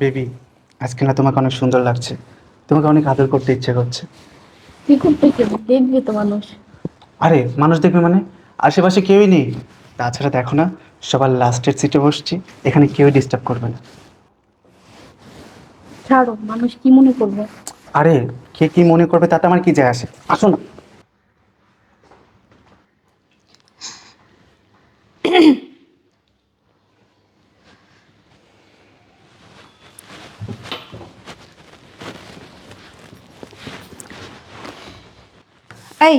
Baby আজকে না তোমাকে অনেক সুন্দর লাগছে। তোমাকে অনেক আদর করতে ইচ্ছে করছে। কি করতে কি দেখবে তো মানুষ। আরে মানুষ দেখবে মানে? আশেপাশে কেউই নেই? তাছাড়া দেখো না সবার লাস্টের সিটে বসছি এখানে কেউই ডিস্টার্ব করবে না। ছাড়ো মানুষ কি মনে করবে? আরে কে কি মনে করবে তাতে আমার কি যায় আসে? আসো না। এই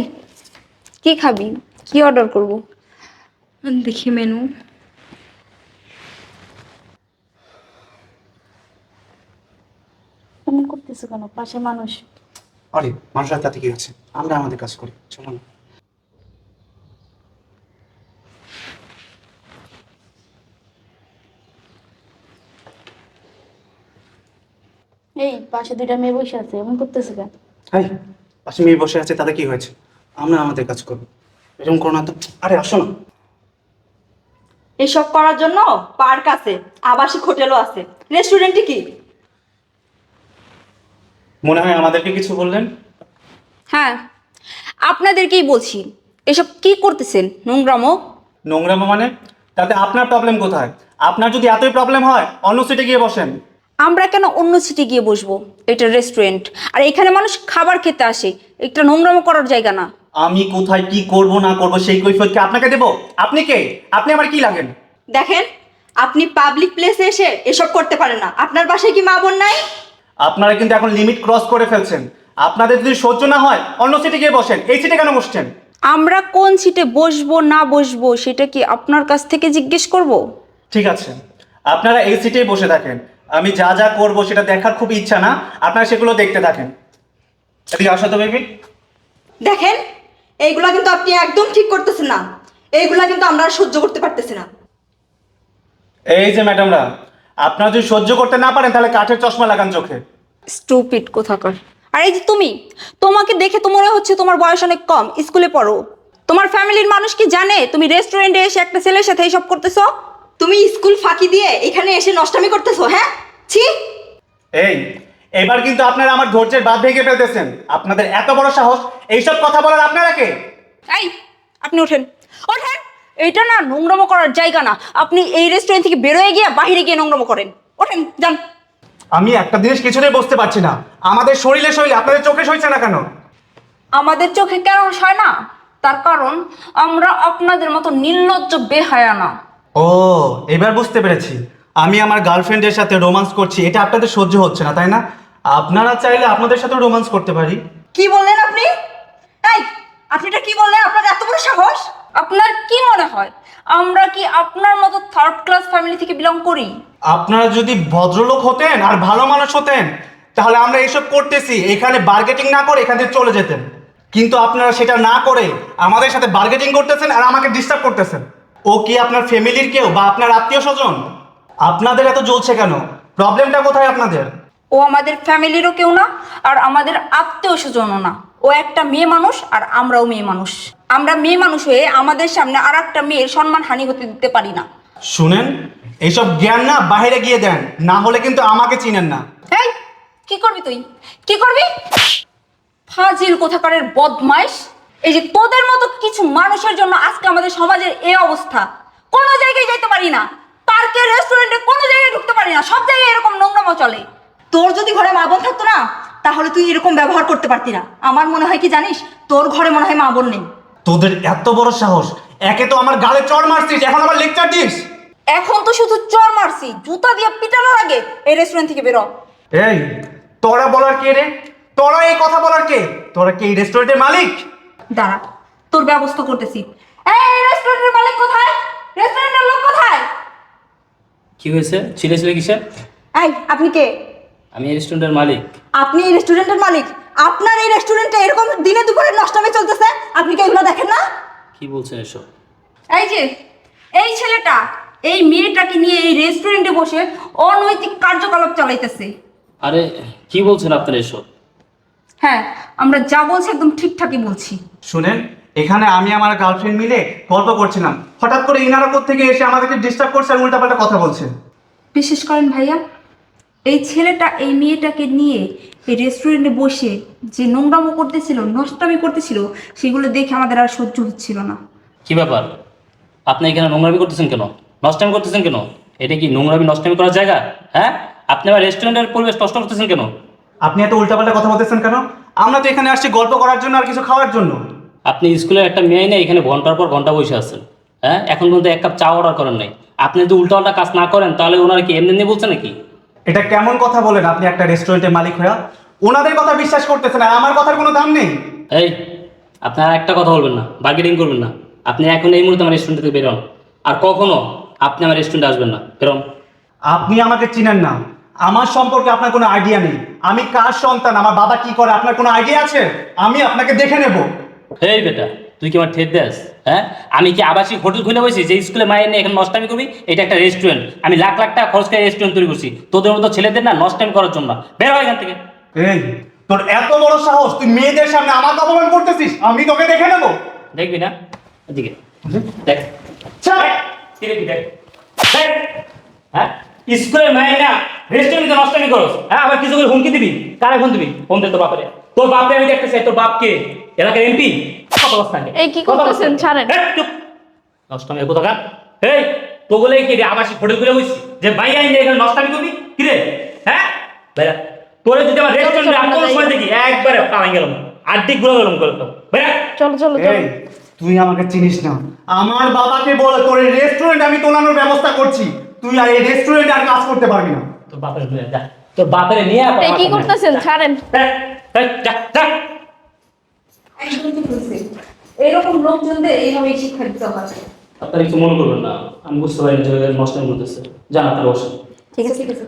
কি খাবি? কি অর্ডার করব? দেখি মেনু এমন করতেছো কেন? পাশে মানুষ। আরে মানুষের তাতে কি আছে? আমরা আমাদের কাজ করি চলো না। এই পাশে দুইটা মেয়ে বসে আছে এমন করতেছো কেন? হাই পাশে মেয়ে বসে আছে তাতে কি হয়েছে? আমরা আমাদের কাজ করব। এরকম করো না তো। আরে আসো না। এসব করার জন্য পার্ক আছে আবাসিক হোটেলও আছে। রেস্টুরেন্টে কি? মনে হয় আমাদেরকে কিছু বললেন? হ্যাঁ আপনাদেরকেই বলছি এসব কি করতেছেন নোংরামো? নোংরামো মানে? তাতে আপনার প্রবলেম কোথায়? আপনার যদি এতই প্রবলেম হয় অন্য সিটে গিয়ে বসেন। আমরা কেন অন্য সিটে গিয়ে বসবো? এটা রেস্টুরেন্ট আর এখানে মানুষ খাবার খেতে আসে। এটা নোংরামো করার জায়গা না। আমি কোথায় কি করব না করব সেই কৈফিয়ত কি আপনাকে দেব? আপনি কে? আপনি আমার কি লাগেন? দেখেন আপনি পাবলিক প্লেসে এসে এসব করতে পারেন না। আপনার বাসায় কি মা বোন নাই? আপনারা কিন্তু এখন লিমিট ক্রস করে ফেলছেন। আপনাদের যদি সহ্য না হয় অন্য সিটে গিয়ে বসেন। এই সিটে কেন বসছেন? আমরা কোন সিটে বসবো না বসবো সেটা কি আপনার কাছ থেকে জিজ্ঞেস করব? ঠিক আছে। আপনারা এই সিটেই বসে থাকেন। আমি যা যা করব সেটা দেখার খুব ইচ্ছা না। আপনারা সেগুলো দেখতে থাকেন। এদিকে আসো তো বেবি। দেখেন এইগুলা কিন্তু আপনি একদম ঠিক করতেছেন না। এইগুলা কিন্তু আমরা আর সহ্য করতে পারতেছি না। এই যে ম্যাডামরা আপনারা যদি সহ্য করতে না পারেন তাহলে কাঠের চশমা লাগান চোখে। স্টুপিড কোথাকার। আর এই যে তুমি তোমাকে দেখে তো মনে হচ্ছে তোমার বয়স অনেক কম স্কুলে পড়ো। তোমার ফ্যামিলির মানুষ কি জানে? তুমি রেস্টুরেন্টে এসে একটা ছেলের সাথে এইসব করতেছো? তুমি স্কুল ফাঁকি দিয়ে এখানে এসে নষ্টামি করতেছো হ্যাঁ? ছি! এই এবার কিন্তু আপনারা আমার ধৈর্যের বাদ ভেঙে ফেলতেছেন। আপনাদের এত বড় সাহস এইসব কথা বলার আপনারা কে? এই আপনি ওঠেন। ওঠেন? এটা না নোংরামো করার জায়গা না। আপনি এই রেস্টুরেন্ট থেকে বেরোয় গিয়ে বাইরে গিয়ে নোংরামো করেন। ওঠেন যান। আমি একটা জিনিস কিছুতেই বুঝতে পারছি না। আমাদের শরীরে শরীরে আপনাদের চোখে সইছে না কেন? আমাদের চোখে কেন হয় না? তার কারণ আমরা আপনাদের মতো নির্লজ্জ বেহায়া না। ও এবার বুঝতে পেরেছি। আমি আমার গার্লফ্রেন্ডের সাথে রোমান্স করছি এটা আপনাদের সহ্য হচ্ছে না তাই না? আপনারা চাইলে আপনাদের সাথে রোমান্স করতে পারি। কি বললেন আপনি? এই আপনি এটা কি বললেন? আপনার এত বড় সাহস? আপনার কি মনে হয়? আমরা কি আপনার মতো থার্ড ক্লাস ফ্যামিলি থেকে বিলং করি? আপনারা যদি ভদ্রলোক হতেন আর ভালো মানুষ হতেন তাহলে আমরা এইসব করতেছি এখানে বার্গেটিং না করে এখান থেকে চলে যেতেন। কিন্তু আপনারা সেটা না করে আমাদের সাথে বার্গেটিং করতেছেন আর আমাকে ডিস্টার্ব করতেছেন। ও কি আপনার ফ্যামিলির কেউ বা আপনার আত্মীয় স্বজন? আপনাদের এত জ্বলছে কেন? প্রবলেমটা কোথায় আপনাদের? ও আমাদের ফ্যামিলিরও কেউ না আর আমাদের আত্মীয় স্বজনও না। ও একটা মেয়ে মানুষ আর আমরাও মেয়ে মানুষ। আমরা মেয়ে মানুষ হয়ে আমাদের সামনে আর একটা মেয়ের সম্মান হানি হতে দিতে পারি না। শুনেন এইসব জ্ঞান না বাইরে গিয়ে দেন না হলে কিন্তু আমাকে চিনেন না। এই কি করবি তুই? কি করবি? ফাজিল কোথাকারের বদমাইশ। এই যে তোদের মতো কিছু মানুষের জন্য আজকে আমাদের সমাজের এই অবস্থা কোনো জায়গায় যেতে পারি না। পার্কে রেস্টুরেন্টে কোনো জায়গায় ঢুকতে পারি না সব জায়গায় এরকম নোংরামো চলে। তোর যদি ঘরে মা বোন থাকতো না তাহলে তুই এরকম ব্যবহার করতে পারতি না। আমার মনে হয় কি জানিস তোর ঘরে মনে হয় মা বোন নেই। তোদের এত বড় সাহস একে তো আমার গালে চড় মারছিস এখন আমার লেকচার দিস। এখন তো শুধু চর মারছি জুতা দিয়ে পিটানোর আগে এই রেস্টুরেন্ট থেকে বেরো। এই তোরা বলার কে রে? তোরা এই কথা বলার কে? তোরা কি এই রেস্টুরেন্টের মালিক? দাঁড়া তোর ব্যবস্থা করতেছি। এই রেস্টুরেন্টের মালিক কোথায়? রেস্টুরেন্টের লোক কোথায়? কি হয়েছে? ছিলে ছিলে কিসের? এই আপনি কে? আমি এই রেস্টুরেন্টের মালিক। আপনি এই রেস্টুরেন্টের মালিক? আপনার এই রেস্টুরেন্টে এরকম দিনে দুপুরে নষ্টামি চলতেছে? আপনি কি এগুলো দেখেন না? কি বলছেন এসব? এই যে এই ছেলেটা এই মেয়েটাকে নিয়ে এই রেস্টুরেন্টে বসে অনৈতিক কার্যকলাপ চালাইতেছে। আরে কি বলছেন আপনারা এসব? হ্যাঁ আমরা যা বলছি একদম ঠিকঠাকই বলছি। শুনেন এখানে আমি আমার গার্লফ্রেন্ড মিলে গল্প করছিলাম। হঠাৎ করে ইনারা থেকে এসে আমাদেরকে ডিস্টার্ব করছে আর উল্টাপাল্টা কথা বলছে বিশেষ করেন ভাইয়া এই ছেলেটা এই মেয়েটাকে নিয়ে এই রেস্টুরেন্টে বসে যে নোংরামো করতেছিল নষ্টামি করতেছিল সেগুলো দেখে আমাদের আর সহ্য হচ্ছিল না। কি ব্যাপার? আপনি এখানে নোংরামি করতেছেন কেন? নষ্টামি করতেছেন কেন? এটা কি নোংরামি নষ্টামি করার জায়গা? হ্যাঁ? আপনি আবার রেস্টুরেন্টের পরিবেশ নষ্ট করতেছেন কেন? আপনি এত উল্টাপাল্টা কথা বলতেছেন কেন? আমরা তো এখানে আসছি গল্প করার জন্য আর কিছু খাওয়ার জন্য। আপনি স্কুলের একটা মেয়ে নেই এখানে ঘণ্টার পর ঘণ্টা বসে আছেন। হ্যাঁ? এখন পর্যন্ত এক কাপ চা অর্ডার করেন নাই। আপনি যদি উল্টাপাল্টা কাজ না করেন তাহলে ওনারা কি এমনি এমনি বলছে নাকি? এটা কেমন কথা বলেন আপনি একটা রেস্টুরেন্টের মালিক হয়ে? ওনাদের কথা বিশ্বাস করতেছেন আর আমার কথার কোনো দাম নেই? এই আপনি আর একটা কথা বলবেন না বার্গেটিং করবেন না। আপনি এখন এই মুহূর্তে আমার রেস্টুরেন্ট থেকে বেরোন। আর কখনো আপনি আমার রেস্টুরেন্টে আসবেন না। বেরোন। আপনি আমাকে চিনেন না। আমার সম্পর্কে আপনার কোনো আইডিয়া নেই। আমি কার সন্তান? আমার বাবা কি করে? আপনার কোনো আইডিয়া আছে? আমি আপনাকে দেখে নেব। এই বেটা তুই কি আমার ঠেট দেস? হ্যাঁ? আমি কি আবাসিক হোটেল খুলে বসি যে স্কুলে মায়ের নিয়ে এখানে নষ্টামি করবি? এটা একটা রেস্টুরেন্ট আমি লাখ লাখ টাকা খরচ করে রেস্টুরেন্ট তৈরি করছি। তোদের মতো ছেলেদের না নষ্টামি করার জন্য। বের হয় এখান থেকে। এই তোর এত বড় সাহস তুই মেয়েদের সামনে আমাকে অপমান করতেছিস? আমি তোকে দেখে নেব। দেখবি না? এদিকে। দেখ। দেখ দেখ। হ্যাঁ? স্কুলের মায়ের না রেস্টুরেন্টে নষ্টামি করস হ্যাঁ আবার কিছু করে হুমকি দিবি? কারে ফোন দিবি? ফোন দে তোর বাপরে। তোর বাপরে আমি দেখতে চাই তোর বাপকে এলাকার এমপি? কত অবস্থান এই কি করতেছেন? ছাড়েন। চুপ। নষ্টামি কোথাকার? এই তোগুলো কি রে আবাসিক হোটেল করে বসছি যে ভাই আইন এখানে নষ্টামি করবি? কি রে? হ্যাঁ? বেড়া তোরে যদি আমার রেস্টুরেন্টে আর কোনো সময় দেখি। একবারে পালাই গেলাম। আড্ডি গুলো গেলাম করে তো। বেড়া। চলো চলো চলো। তুই আমাকে চিনিস না। আমার বাবাকে বলে তোর এই রেস্টুরেন্ট আমি তোলানোর ব্যবস্থা করছি। তুই আর এই রেস্টুরেন্টে আর কাজ করতে পারবি না। তোর বাপের নিয়ে যা। তোর বাপের নিয়ে কি করতেছেন? ছাড়েন। এই, এই, যা যা। একদম এরকম লোকজনদের এইভাবে শিক্ষা দিতে হবে আপনারা কিছু মনে করবেন না। আমি বুঝতে পারি যে নষ্ট করতেছে। জানা তার ঠিক আছে। ঠিক আছে